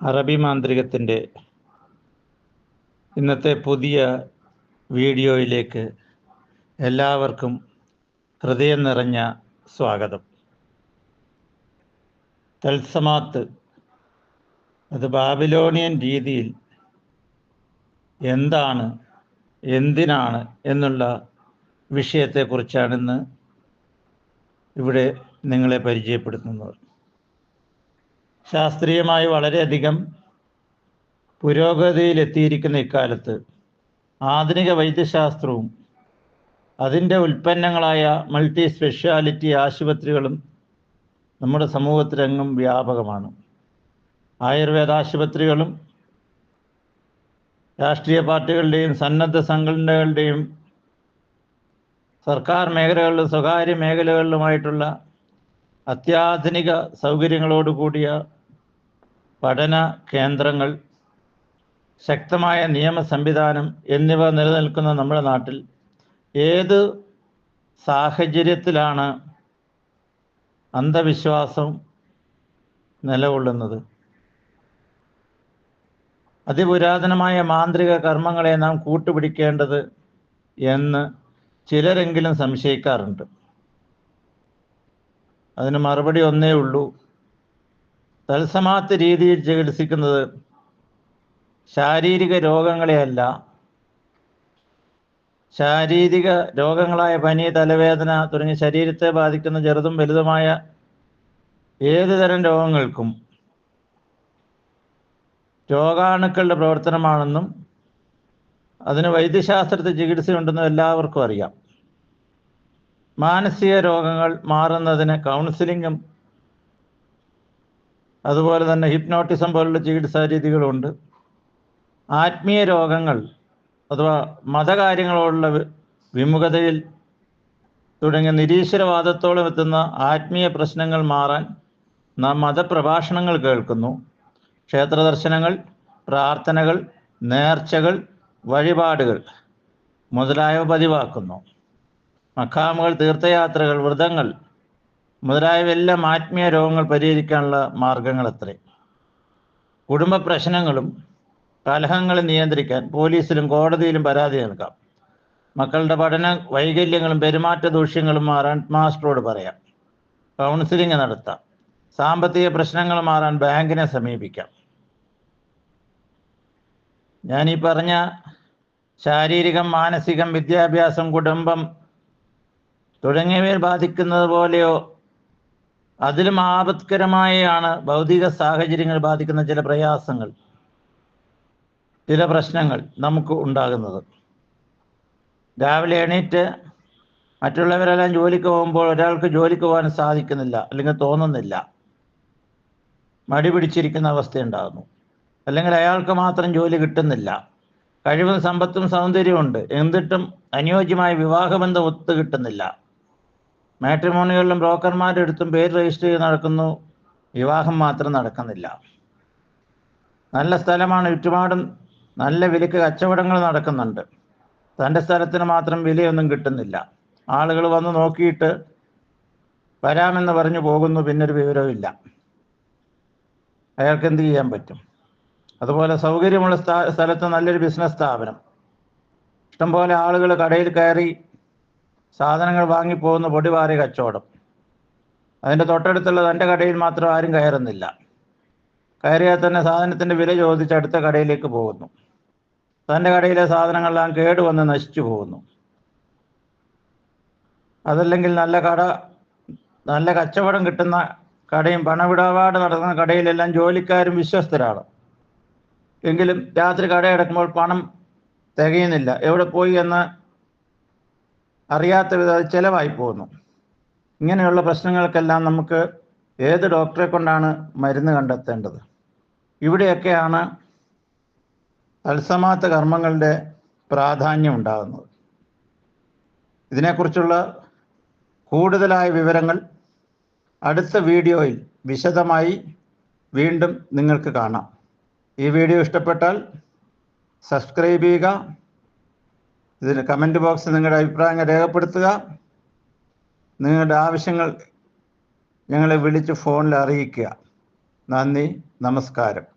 അറബി മാന്ത്രികത്തിന്റെ ഇന്നത്തെ പുതിയ വീഡിയോയിലേക്ക് എല്ലാവർക്കും ഹൃദയം നിറഞ്ഞ സ്വാഗതം. തത്സമാത്ത് അത് ബാബിലോണിയൻ രീതിയിൽ എന്താണ് എന്തിനാണ് എന്നുള്ള വിഷയത്തെക്കുറിച്ചാണ് ഇന്ന് ഇവിടെ നിങ്ങളെ പരിചയപ്പെടുത്തുന്നത്. ശാസ്ത്രീയമായി വളരെയധികം പുരോഗതിയിലെത്തിയിരിക്കുന്ന ഇക്കാലത്ത് ആധുനിക വൈദ്യശാസ്ത്രവും അതിന്റെ ഉൽപ്പന്നങ്ങളായ മൾട്ടി സ്പെഷ്യാലിറ്റി ആശുപത്രികളും നമ്മുടെ സമൂഹത്തിലെങ്ങും വ്യാപകമാണ്. ആയുർവേദ ആശുപത്രികളും രാഷ്ട്രീയ പാർട്ടികളുടെയും സന്നദ്ധ സംഘടനകളുടെയും സർക്കാർ മേഖലകളിലും സ്വകാര്യ മേഖലകളിലുമായിട്ടുള്ള അത്യാധുനിക സൗകര്യങ്ങളോടുകൂടിയ പഠന കേന്ദ്രങ്ങൾ ശക്തമായ നിയമ സംവിധാനം എന്നിവ നിലനിൽക്കുന്ന നമ്മുടെ നാട്ടിൽ ഏത് സാഹചര്യത്തിലാണ് അന്ധവിശ്വാസം നിലകൊള്ളുന്നത്? അതിപുരാതനമായ മാന്ത്രിക കർമ്മങ്ങളെ നാം കൂട്ടുപിടിക്കേണ്ടത് എന്ന് ചിലരെങ്കിലും സംശയിക്കാറുണ്ട്. അതിന് മറുപടി ഒന്നേ ഉള്ളൂ. തത്സമാത്ത രീതിയിൽ ചികിത്സിക്കുന്നത് ശാരീരിക രോഗങ്ങളെയല്ല. ശാരീരിക രോഗങ്ങളായ പനി തലവേദന തുടങ്ങിയ ശരീരത്തെ ബാധിക്കുന്ന ചെറുതും വലുതുമായ ഏത് തരം രോഗങ്ങൾക്കും രോഗാണുക്കളുടെ പ്രവർത്തനമാണെന്നും അതിന് വൈദ്യശാസ്ത്രത്തിൽ ചികിത്സയുണ്ടെന്നും എല്ലാവർക്കും അറിയാം. മാനസിക രോഗങ്ങൾ മാറുന്നതിന് കൗൺസിലിങ്ങും അതുപോലെ തന്നെ ഹിപ്നോട്ടിസം പോലുള്ള ചികിത്സാ രീതികളുണ്ട് ആത്മീയ രോഗങ്ങൾ അഥവാ മതകാര്യങ്ങളോടുള്ള വിമുഖതയിൽ തുടങ്ങിയ നിരീശ്വരവാദത്തോളം എത്തുന്ന ആത്മീയ പ്രശ്നങ്ങൾ മാറാൻ നാം മതപ്രഭാഷണങ്ങൾ കേൾക്കുന്നു. ക്ഷേത്ര ദർശനങ്ങൾ പ്രാർത്ഥനകൾ നേർച്ചകൾ വഴിപാടുകൾ മുതലായവ പതിവാക്കുന്നു. മഖാമുകൾ തീർത്ഥയാത്രകൾ വ്രതങ്ങൾ മുതലായവയെല്ലാം ആത്മീയ രോഗങ്ങൾ പരിഹരിക്കാനുള്ള മാർഗങ്ങൾ അത്രേ കുടുംബ പ്രശ്നങ്ങളും കലഹങ്ങളും നിയന്ത്രിക്കാൻ പോലീസിലും കോടതിയിലും പരാതി നൽകാം. മക്കളുടെ പഠന വൈകല്യങ്ങളും പെരുമാറ്റ ദൂഷ്യങ്ങളും മാറാൻ മാസ്റ്ററോട് പറയാം. കൗൺസിലിംഗ് നടത്താം. സാമ്പത്തിക പ്രശ്നങ്ങൾ മാറാൻ ബാങ്കിനെ സമീപിക്കാം. ഞാൻ ഈ പറഞ്ഞ ശാരീരികം മാനസികം വിദ്യാഭ്യാസം കുടുംബം തുടങ്ങിയവയിൽ ബാധിക്കുന്നത് പോലെയോ അതിലും ആപത്കരമായാണ് ഭൗതിക സാഹചര്യങ്ങൾ ബാധിക്കുന്ന ചില പ്രയാസങ്ങൾ ചില പ്രശ്നങ്ങൾ നമുക്ക് ഉണ്ടാകുന്നത്. രാവിലെ എണീറ്റ് മറ്റുള്ളവരെല്ലാം ജോലിക്ക് പോകുമ്പോൾ ഒരാൾക്ക് ജോലിക്ക് പോകാൻ സാധിക്കുന്നില്ല അല്ലെങ്കിൽ തോന്നുന്നില്ല. മടി പിടിച്ചിരിക്കുന്ന അവസ്ഥയുണ്ടാകുന്നു. അല്ലെങ്കിൽ അയാൾക്ക് മാത്രം ജോലി കിട്ടുന്നില്ല. കഴിവും സമ്പത്തും സൗന്ദര്യമുണ്ട് എന്നിട്ടും അനുയോജ്യമായ വിവാഹബന്ധം ഒത്തു കിട്ടുന്നില്ല. മാട്രിമോണികളിലും ബ്രോക്കർമാരുടെ അടുത്തും പേര് രജിസ്റ്റർ ചെയ്ത് നടക്കുന്നു. വിവാഹം മാത്രം നടക്കുന്നില്ല. നല്ല സ്ഥലമാണ്. ചുറ്റുപാടും നല്ല വിലക്ക് കച്ചവടങ്ങൾ നടക്കുന്നുണ്ട്. തന്റെ സ്ഥലത്തിന് മാത്രം വിലയൊന്നും കിട്ടുന്നില്ല. ആളുകൾ വന്ന് നോക്കിയിട്ട് വരാമെന്ന് പറഞ്ഞു പോകുന്നു. പിന്നൊരു വിവരവുമില്ല. അയാൾക്ക് എന്ത് ചെയ്യാൻ പറ്റും? അതുപോലെ സൗകര്യമുള്ള സ്ഥലത്ത് നല്ലൊരു ബിസിനസ് സ്ഥാപനം. ഇഷ്ടംപോലെ ആളുകൾ കടയിൽ കയറി സാധനങ്ങൾ വാങ്ങിപ്പോകുന്ന പൊടിവാറി കച്ചവടം. അതിന്റെ തൊട്ടടുത്തുള്ള തന്റെ കടയിൽ മാത്രം ആരും കയറുന്നില്ല. കയറിയാൽ തന്നെ സാധനത്തിന്റെ വില ചോദിച്ച് അടുത്ത കടയിലേക്ക് പോകുന്നു. തന്റെ കടയിലെ സാധനങ്ങളെല്ലാം കേടുവന്ന് നശിച്ചു പോകുന്നു. അതല്ലെങ്കിൽ നല്ല കട നല്ല കച്ചവടം കിട്ടുന്ന കടയും പണവിടപാട് നടത്തുന്ന കടയിലെല്ലാം ജോലിക്കാരും വിശ്വസ്തരാണ്. എങ്കിലും രാത്രി കടയടക്കുമ്പോൾ പണം തികയുന്നില്ല. എവിടെ പോയി എന്ന് അറിയാത്ത വിധ ചിലവായി പോകുന്നു. ഇങ്ങനെയുള്ള പ്രശ്നങ്ങൾക്കെല്ലാം നമുക്ക് ഏത് ഡോക്ടറെ കൊണ്ടാണ് മരുന്ന് കണ്ടെത്തേണ്ടത്? ഇവിടെയൊക്കെയാണ് തത്സമാത്ത കർമ്മങ്ങളുടെ പ്രാധാന്യം ഉണ്ടാകുന്നത്. ഇതിനെക്കുറിച്ചുള്ള കൂടുതലായ വിവരങ്ങൾ അടുത്ത വീഡിയോയിൽ വിശദമായി വീണ്ടും നിങ്ങൾക്ക് കാണാം. ഈ വീഡിയോ ഇഷ്ടപ്പെട്ടാൽ സബ്സ്ക്രൈബ് ചെയ്യുക ഇതിന് കമന്റ് ബോക്സിൽ നിങ്ങളുടെ അഭിപ്രായങ്ങൾ രേഖപ്പെടുത്തുക. നിങ്ങളുടെ ആവശ്യങ്ങൾ ഞങ്ങളെ വിളിച്ച് ഫോണിൽ അറിയിക്കുക. നന്ദി നമസ്കാരം.